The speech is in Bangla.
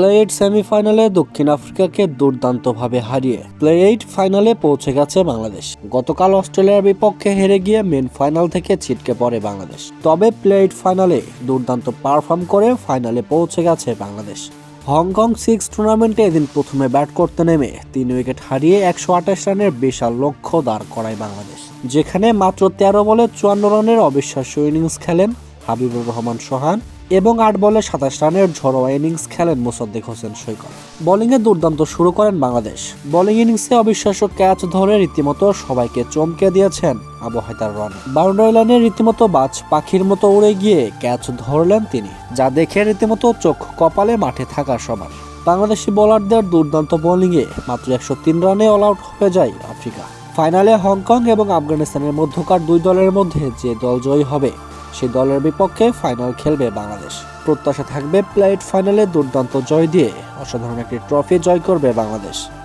প্লে এইট সেমিফাইনালে দক্ষিণ আফ্রিকাকে দুর্দান্তভাবে হারিয়ে প্লে এইট ফাইনালে পৌঁছে গেছে বাংলাদেশ। গতকাল অস্ট্রেলিয়ার বিপক্ষে হেরে গিয়ে মেন ফাইনাল থেকে ছিটকে পড়ে বাংলাদেশ। তবে প্লে এইট ফাইনালে দুর্দান্ত পারফর্ম করে ফাইনালে পৌঁছে গেছে বাংলাদেশ। হংকং সিক্স টুর্নামেন্টে এদিন প্রথমে ব্যাট করতে নেমে তিন উইকেট হারিয়ে একশো আঠাশ রানের বিশাল লক্ষ্য দাঁড় করায় বাংলাদেশ। যেখানে মাত্র তেরো বলে চুয়ান্ন রানের অবিশ্বাস্য ইনিংস খেলেন হাবিবুর রহমান সোহান এবং আট বলে সাতাশ রানের ঝড়োয়া ইনিংস খেলেন মোসাদ্দেক হোসেন সৈকত। বোলিংয়ে দুর্দান্ত শুরু করেন বাংলাদেশ। বোলিং ইনিংসে অবিশ্বাস্য ক্যাচ ধরে রীতিমতো সবাইকে চমকে দিয়েছেন আবু হায়দার রান। বাউন্ডারি লাইনে রীতিমতো বাজ পাখির মতো উড়ে গিয়ে ক্যাচ ধরলেন তিনি, যা দেখে রীতিমতো চোখ কপালে মাঠে থাকা সবার বাংলাদেশি বোলারদের দুর্দান্ত বোলিংয়ে মাত্র একশো তিন রানে অল আউট হয়ে যায় আফ্রিকা। ফাইনালে হংকং এবং আফগানিস্তানের মধ্যকার দুই দলের মধ্যে যে দল জয়ী হবে সেই দলের বিপক্ষে ফাইনাল খেলবে বাংলাদেশ। প্রত্যাশা থাকবে প্লেট ফাইনালে দুর্দান্ত জয় দিয়ে। অসাধারণ একটি ট্রফি জয় করবে বাংলাদেশ।